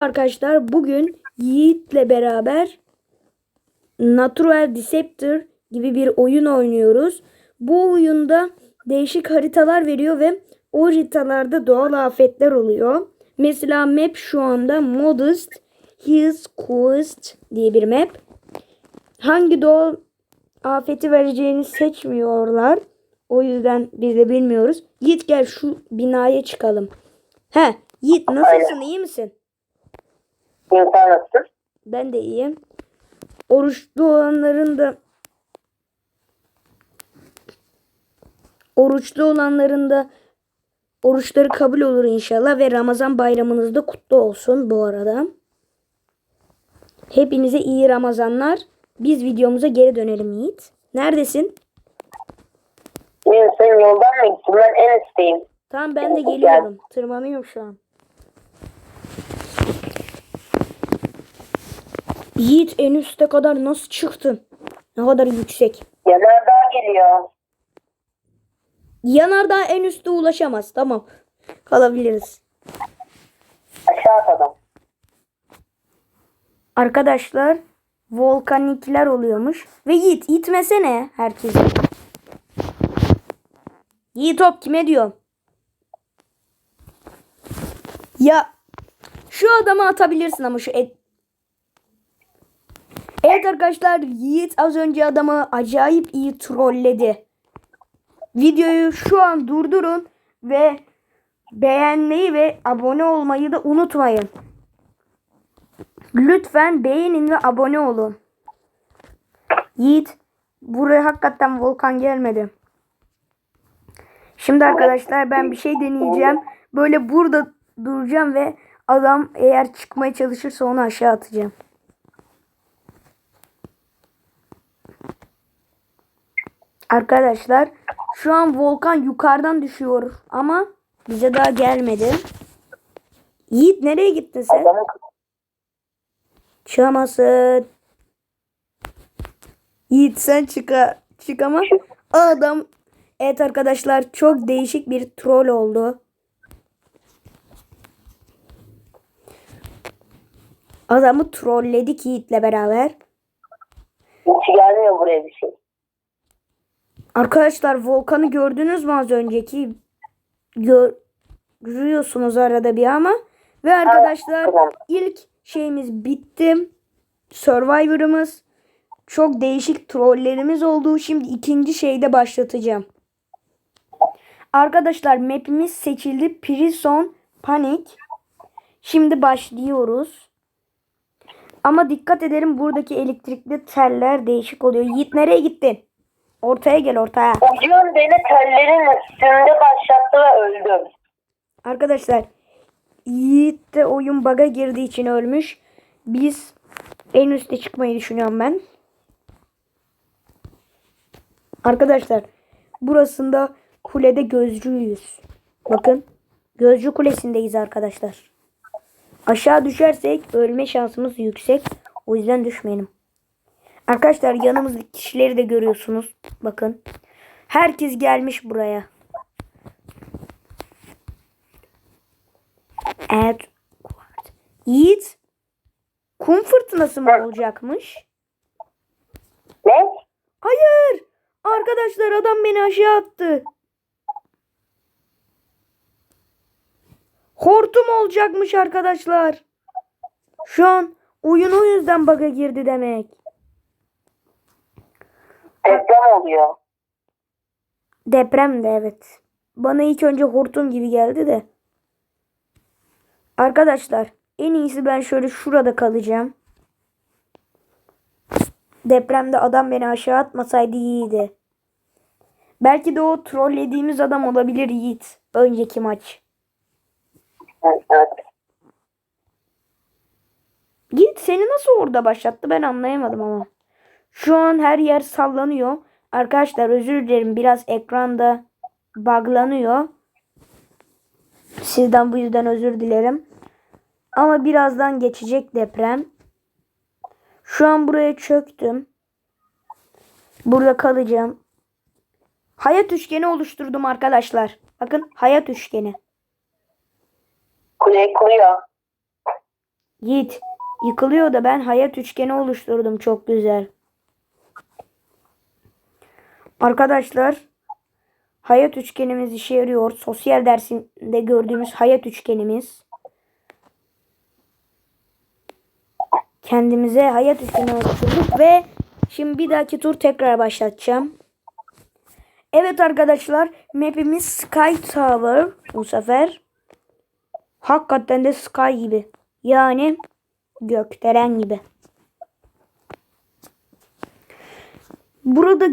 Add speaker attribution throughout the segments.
Speaker 1: Arkadaşlar bugün Yiğit'le beraber Natural Deceptor gibi bir oyun oynuyoruz. Bu oyunda değişik haritalar veriyor ve o haritalarda doğal afetler oluyor. Mesela map şu anda Modest Hills Coast diye bir map. Hangi doğal afeti vereceğini seçmiyorlar. O yüzden biz de bilmiyoruz. Yiğit gel şu binaya çıkalım. He Yiğit nasılsın iyi misin?
Speaker 2: İnsan nasıl?
Speaker 1: Ben de iyiyim. Oruçlu olanların da oruçlu olanların da oruçları kabul olur inşallah ve Ramazan bayramınız da kutlu olsun bu arada. Hepinize iyi Ramazanlar. Biz videomuza geri dönelim Yiğit. Neredesin?
Speaker 2: İyi sen yoldan mı gittin? Ben en üstteyim.
Speaker 1: Tamam ben de geliyorum. Tırmanıyorum şu an. Yiğit en üste kadar nasıl çıktın? Ne kadar yüksek.
Speaker 2: Yanardağ geliyor.
Speaker 1: Yanardağ en üste ulaşamaz. Tamam. Kalabiliriz.
Speaker 2: Aşağı atladım.
Speaker 1: Arkadaşlar volkanikler oluyormuş. Ve Yiğit itmesene herkesi. Yiğit hop kime diyor? Ya şu adamı atabilirsin ama şu et. Evet arkadaşlar Yiğit az önce adamı acayip iyi trolledi. Videoyu şu an durdurun ve beğenmeyi ve abone olmayı da unutmayın. Lütfen beğenin ve abone olun. Yiğit buraya hakikaten volkan gelmedi. Şimdi arkadaşlar ben bir şey deneyeceğim. Böyle burada duracağım ve adam eğer çıkmaya çalışırsa onu aşağı atacağım. Arkadaşlar şu an volkan yukarıdan düşüyor ama bize daha gelmedi. Yiğit nereye gittin sen? Çıkamazsın. Yiğit sen çıka çık ama adam evet arkadaşlar çok değişik bir troll oldu. Adamı trolledik Yiğit'le beraber.
Speaker 2: hiç gelmiyor buraya bir şey.
Speaker 1: Arkadaşlar volkanı gördünüz mü az önceki? Gör, görüyorsunuz arada bir ama. Ve arkadaşlar ilk şeyimiz bitti. Survivor'ımız çok değişik trollerimiz oldu. Şimdi ikinci şeyde başlatacağım. Arkadaşlar map'imiz seçildi. Prison Panic. Şimdi başlıyoruz. Ama dikkat edelim buradaki elektrikli teller değişik oluyor. Yiğit nereye gittin? Ortaya gel ortaya.
Speaker 2: Ucun beni tellerin üstünde başlattı ve öldüm.
Speaker 1: Arkadaşlar Yiğit de oyun bug'a girdiği için ölmüş. Biz en üste çıkmayı düşünüyorum ben. Arkadaşlar burasında kulede gözcüyüz. Bakın gözcü kulesindeyiz arkadaşlar. Aşağı düşersek ölme şansımız yüksek. O yüzden düşmeyelim. Arkadaşlar yanımızdaki kişileri de görüyorsunuz. Bakın. Herkes gelmiş buraya. Edward. Yiğit. Kum fırtınası mı olacakmış?
Speaker 2: Ne?
Speaker 1: Hayır. Arkadaşlar adam beni aşağı attı. Hortum olacakmış arkadaşlar. Şu an oyun o yüzden bug'a girdi demek.
Speaker 2: Deprem oluyor.
Speaker 1: Deprem de evet. Bana ilk önce hortum gibi geldi de. Arkadaşlar en iyisi ben şöyle şurada kalacağım. Depremde adam beni aşağı atmasaydı iyiydi. Belki de o trollediğimiz adam olabilir Yiğit. Önceki maç.
Speaker 2: Evet.
Speaker 1: Yiğit seni nasıl orada başlattı ben anlayamadım ama. Şu an her yer sallanıyor. Arkadaşlar özür dilerim biraz ekranda buglanıyor. Sizden bu yüzden özür dilerim. Ama birazdan geçecek deprem. Şu an buraya çöktüm. Burada kalacağım. Hayat üçgeni oluşturdum arkadaşlar. Bakın hayat üçgeni.
Speaker 2: Kule kuruyor.
Speaker 1: Yiğit yıkılıyor da ben hayat üçgeni oluşturdum çok güzel. Arkadaşlar hayat üçgenimiz işe yarıyor. Sosyal dersinde gördüğümüz hayat üçgenimiz. Kendimize hayat üçgeni oluşturduk ve şimdi bir dahaki tur tekrar başlatacağım. Evet arkadaşlar map'imiz Sky Tower bu sefer. Hakikaten de Sky gibi. Yani gökdelen gibi. Burada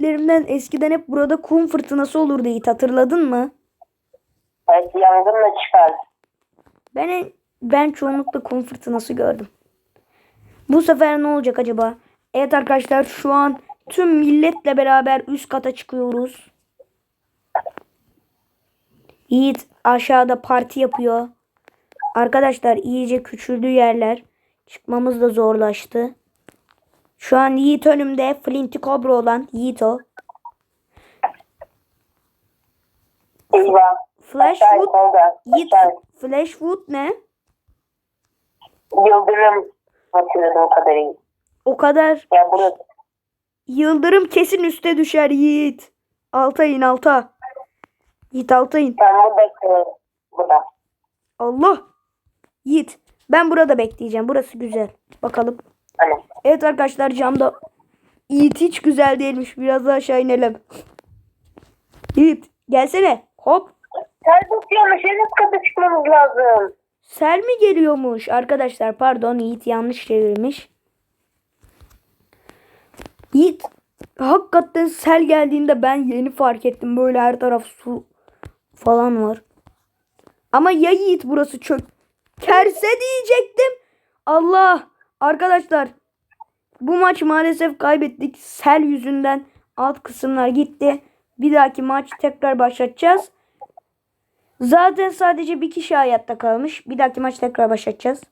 Speaker 1: gördüklerimden eskiden hep burada kum fırtınası olurdu Yiğit hatırladın mı?
Speaker 2: Evet yangınla çıkar.
Speaker 1: Ben ben çoğunlukla kum fırtınası gördüm. Bu sefer ne olacak acaba? Evet arkadaşlar şu an tüm milletle beraber üst kata çıkıyoruz. Yiğit aşağıda parti yapıyor. Arkadaşlar iyice küçüldü yerler. Çıkmamız da zorlaştı. Şu an Yiğit önümde. Flinty Cobra olan Yiğit o. Flashwood. Yiğit. Flashwood ne?
Speaker 2: Yıldırım hatırladığım kadarıyla.
Speaker 1: O kadar
Speaker 2: Ya burası.
Speaker 1: Yıldırım kesin üste düşer Yiğit. Alta in alta. Yiğit alta in.
Speaker 2: Sen burada bekle. Burada.
Speaker 1: Allah. Yiğit. Ben burada bekleyeceğim. Burası güzel. Bakalım. Evet arkadaşlar camda. Yiğit hiç güzel değilmiş. Biraz daha aşağı inelim. Yiğit gelsene. Hop.
Speaker 2: Ter tutuyormuş. En üst kata çıkmamız lazım.
Speaker 1: Sel mi geliyormuş? Arkadaşlar pardon Yiğit yanlış çevirmiş. Yiğit hakikaten sel geldiğinde ben yeni fark ettim. Böyle her taraf su falan var. Ama ya Yiğit burası çökerse diyecektim. Allah arkadaşlar bu maç maalesef kaybettik. Sel yüzünden alt kısımlar gitti. Bir dahaki maç tekrar başlatacağız. Zaten sadece bir kişi hayatta kalmış. Bir dahaki maç tekrar başlatacağız.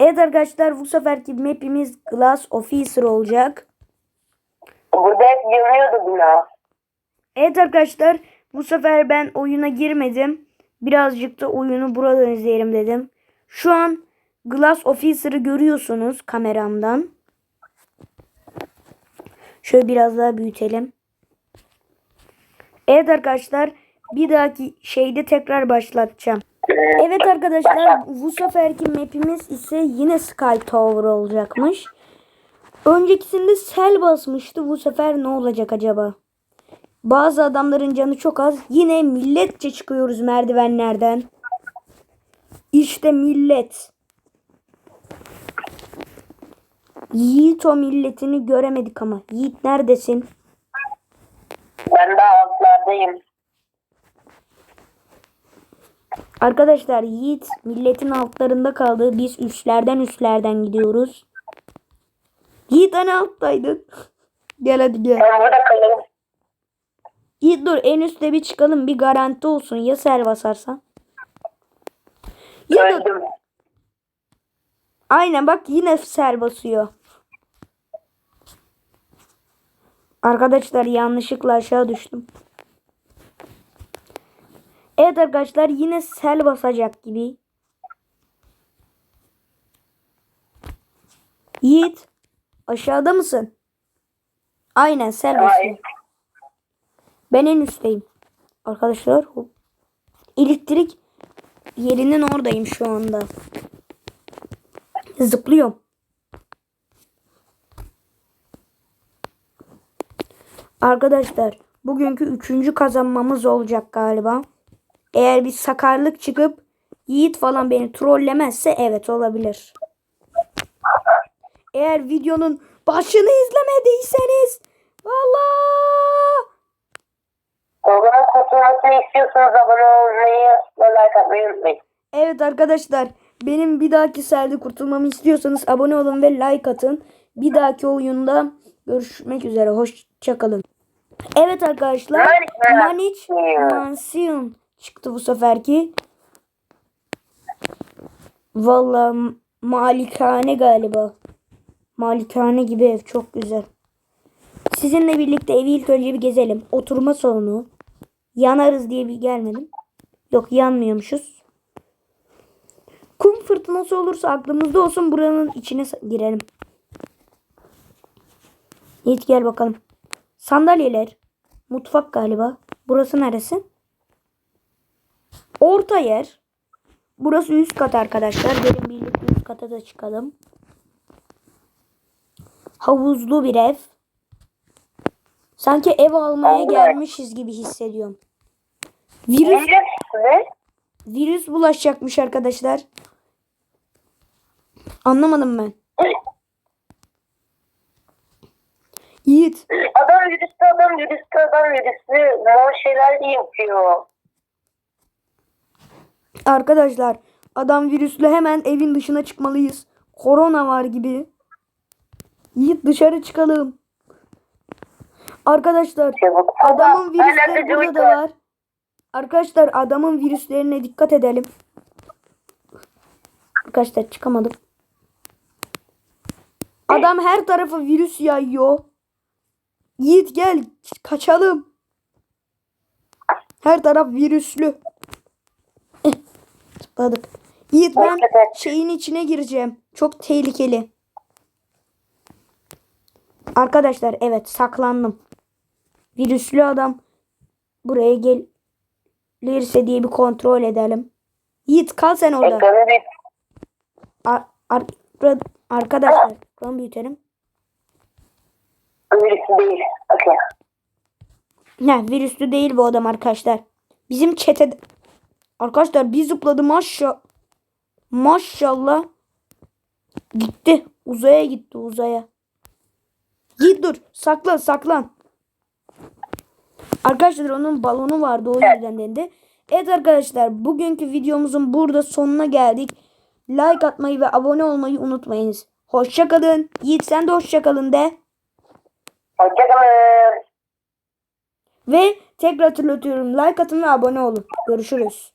Speaker 1: Evet arkadaşlar bu seferki map'imiz Glass Officer olacak.
Speaker 2: Burada hep yanıyordu bina.
Speaker 1: Evet arkadaşlar bu sefer ben oyuna girmedim. Birazcık da oyunu buradan izleyelim dedim. Şu an Glass Officer'ı görüyorsunuz kameramdan. Şöyle biraz daha büyütelim. Evet arkadaşlar bir dahaki şeyde tekrar başlatacağım. Evet arkadaşlar bu seferki map'imiz ise yine Sky Tower olacakmış. Öncekisinde sel basmıştı. Bu sefer ne olacak acaba? Bazı adamların canı çok az. Yine milletçe çıkıyoruz merdivenlerden. İşte millet. Yiğit o milletini göremedik ama. Yiğit neredesin?
Speaker 2: Ben daha altlardayım.
Speaker 1: Arkadaşlar Yiğit milletin altlarında kaldı. Biz üstlerden üstlerden gidiyoruz. Yiğit hani alttaydın. gel hadi gel.
Speaker 2: Ben burada kalırım.
Speaker 1: Yiğit dur en üstte bir çıkalım. Bir garanti olsun. Ya sel basarsa? Ya da. Aynen bak yine sel basıyor. Arkadaşlar yanlışlıkla aşağı düştüm. Evet arkadaşlar yine sel basacak gibi. Yiğit aşağıda mısın? Aynen sel basıyor. Ben en üstteyim. Arkadaşlar hop. elektrik yerinin oradayım şu anda. Zıplıyorum. Arkadaşlar bugünkü üçüncü kazanmamız olacak galiba. Eğer bir sakarlık çıkıp Yiğit falan beni trollemezse evet olabilir. Eğer videonun başını izlemediyseniz valla
Speaker 2: Programın kurtulmasını istiyorsanız abone olmayı ve like atmayı unutmayın.
Speaker 1: Evet arkadaşlar benim bir dahaki selde kurtulmamı istiyorsanız abone olun ve like atın. Bir dahaki oyunda görüşmek üzere. Hoşçakalın. Evet arkadaşlar
Speaker 2: Manic Mansion.
Speaker 1: Çıktı bu seferki. Vallahi m- malikane galiba. Malikane gibi ev çok güzel. Sizinle birlikte evi ilk önce bir gezelim. Oturma salonu. Yanarız diye bir gelmedim. Yok yanmıyormuşuz. fırtınası olursa aklımızda olsun buranın içine girelim. Yiğit gel bakalım. Sandalyeler. Mutfak galiba. Burası neresi? Orta yer. Burası üst kat arkadaşlar. Gelin birlikte üst kata da çıkalım. Havuzlu bir ev. Sanki ev almaya gelmişiz gibi hissediyorum. Virüs
Speaker 2: virüs
Speaker 1: bulaşacakmış arkadaşlar. Anlamadım ben. Yiğit.
Speaker 2: Adam virüslü adam virüslü mor şeyler yapıyor.
Speaker 1: Arkadaşlar adam virüslü hemen evin dışına çıkmalıyız. Korona var gibi. Yiğit dışarı çıkalım. Arkadaşlar adamın virüsleri
Speaker 2: da
Speaker 1: burada da var. Arkadaşlar adamın virüslerine dikkat edelim. Arkadaşlar çıkamadım. Adam her tarafa virüs yayıyor. Yiğit gel kaçalım. Her taraf virüslü. Eh, Zıpladık. Yiğit ben şeyin içine gireceğim. Çok tehlikeli. Arkadaşlar evet saklandım. Virüslü adam buraya gelirse diye bir kontrol edelim. Yiğit kal sen orada.
Speaker 2: Bir
Speaker 1: Ar- ar- arkadaşlar ekranı büyütelim.
Speaker 2: Virüsü değil. Okey.
Speaker 1: Ne virüslü değil bu adam arkadaşlar. Bizim çete arkadaşlar bir zıpladı maşa maşallah gitti uzaya gitti uzaya. Git dur saklan saklan. Arkadaşlar onun balonu vardı o yüzden dedi. Evet arkadaşlar bugünkü videomuzun burada sonuna geldik. Like atmayı ve abone olmayı unutmayınız. Hoşçakalın. Yiğit sen de hoşçakalın de.
Speaker 2: Hoşçakalın.
Speaker 1: Ve tekrar hatırlatıyorum like atın ve abone olun. Görüşürüz.